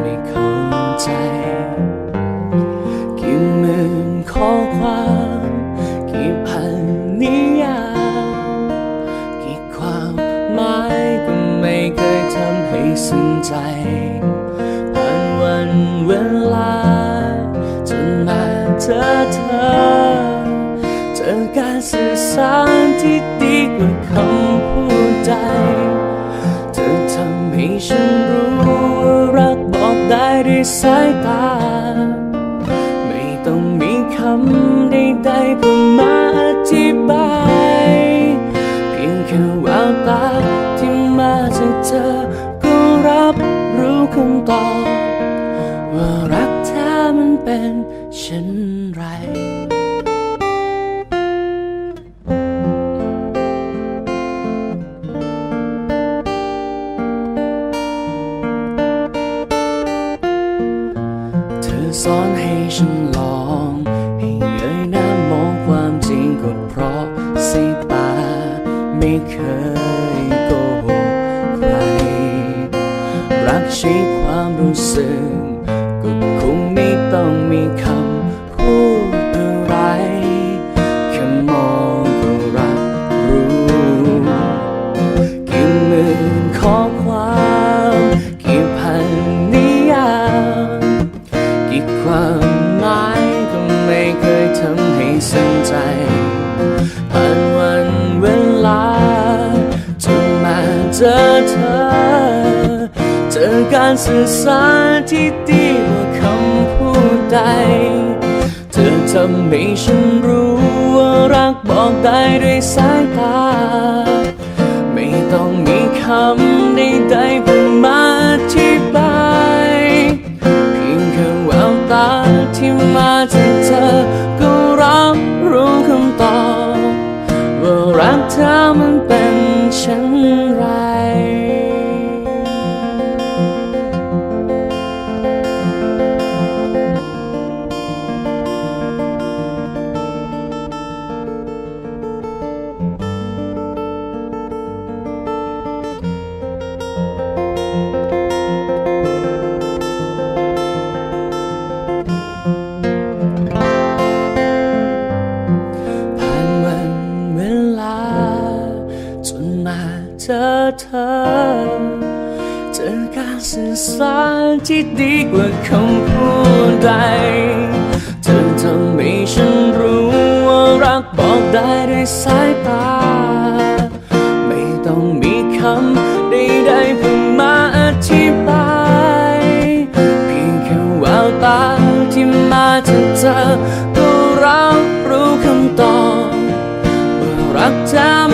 ไม่เข้าใจ กี่หมื่นข้อความ กี่พันนิยามกี่ความหมายก็ไม่เคยทำให้ซึ้งใจผ่านวันเวลา จนมาเจอเธอ เจอการสื่อสารที่ดีกว่าคำพูดใดเธอทำให้ฉัน สายตา ไม่ต้องมีคำใดๆเพื่อมาอธิบาย อสอนให้ฉันลอง ให้เงยหน้ามองความจริงก็เพราะสายตา ไม่เคยโกหกใคร รักใช้ความรู้สึกก็คงไม่ต้องมีคำ เจอเธอ เจอการสื่อสารที่ดีกว่าคำพูดใด เธอทำให้ฉันรู้ว่ารักบอกได้ด้วยสายตา ไม่ต้องมีคำใดๆ เธอ เจอการสื่อสารที่ดีกว่าคำพูดใด เธอทำให้ฉันรู้ว่ารักบอกได้ด้วยสายตา ไม่ต้องมีคำใดๆเพื่อมาอธิบาย เพียงแค่แววตาที่มาจากเธอก็รับรู้คำตอบว่ารักเธอ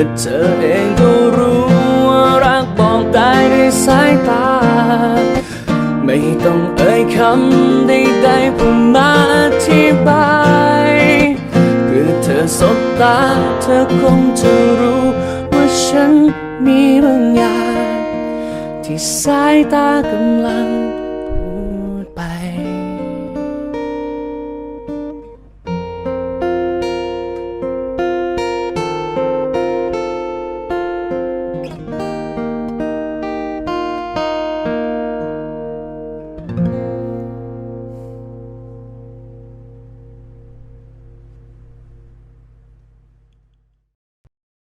อเธอเองก็รู้ว่ารักบอกได้ด้วยสายตา ไม่ต้องเอ่ยคำใดๆเพื่อมาอธิบายเพื่อเธอสบตาเธอคงจะรู้ว่าฉันมีบางอย่างที่สายตากำลัง